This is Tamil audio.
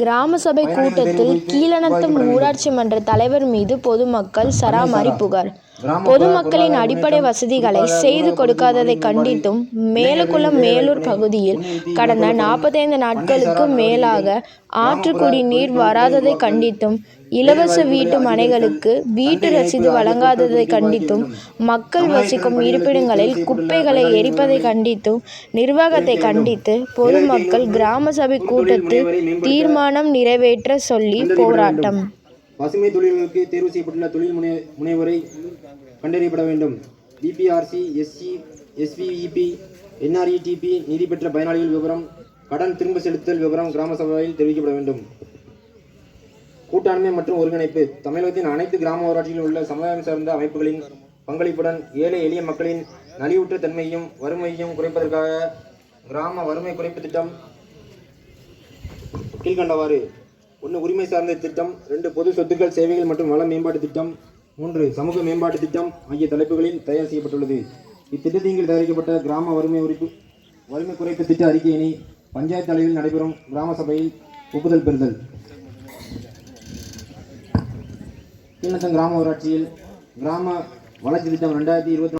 கிராம சபை கூட்டத்தில் கீழநத்தம் ஊராட்சி மன்ற தலைவர் மீது பொதுமக்கள் சராமாரி புகார். பொதுமக்களின் அடிப்படை வசதிகளை செய்து கொடுக்காததை கண்டித்தும் மேலக்குளம் மேலூர் பகுதியில் கடந்த நாற்பத்தைந்து நாட்களுக்கு மேலாக ஆற்று குடிநீர் வராததை கண்டித்தும் இலவச வீட்டு மனைகளுக்கு வீட்டு ரசீது வழங்காததை கண்டித்தும் மக்கள் வசிக்கும் இருப்பிடங்களில் குப்பைகளை எரிப்பதை கண்டித்தும் நிர்வாகத்தை கண்டித்து பொதுமக்கள் கிராம சபை கூட்டத்தில் தீர்மானம் நிறைவேற்ற சொல்லி போராட்டம். பசுமை தொழில்களுக்கு தேர்வு செய்யப்பட்டுள்ள தொழில் முனை முனைவோரை கண்டறியப்பட வேண்டும். பிபிஆர்சி எஸ்சி எஸ்விஇபி என்ஆர்இடிபி நிதி பெற்ற பயனாளிகள் விவரம் கடன் திரும்ப செலுத்தல் விவரம் கிராம சபையில் தெரிவிக்கப்பட வேண்டும். கூட்டாண்மை மற்றும் ஒருங்கிணைப்பு. தமிழகத்தின் அனைத்து கிராம ஊராட்சிகளில் உள்ள சமுதாயம் சார்ந்த அமைப்புகளின் பங்களிப்புடன் ஏழை எளிய மக்களின் நலிவுற்ற தன்மையையும் வறுமையையும் குறைப்பதற்காக கிராம வறுமை குறைப்பு திட்டம் கீழ்கண்டவாறு ஒன்று உரிமை சார்ந்த திட்டம் ரெண்டு பொது சொத்துக்கள் சேவைகள் மற்றும் வள மேம்பாட்டு திட்டம் மூன்று சமூக மேம்பாட்டு திட்டம் ஆகிய தலைப்புகளில் தயார் செய்யப்பட்டுள்ளது. இத்திட்டத்தின் கீழ் தயாரிக்கப்பட்ட கிராம வறுமை உரிப்பு வறுமை குறைப்பு திட்ட அறிக்கையினை பஞ்சாயத்து அளவில் நடைபெறும் கிராம சபையில் ஒப்புதல் பெறுதல். கீழ்நத்தம் கிராம ஊராட்சியில் கிராம வளர்ச்சி திட்டம் ரெண்டாயிரத்தி இருபத்தி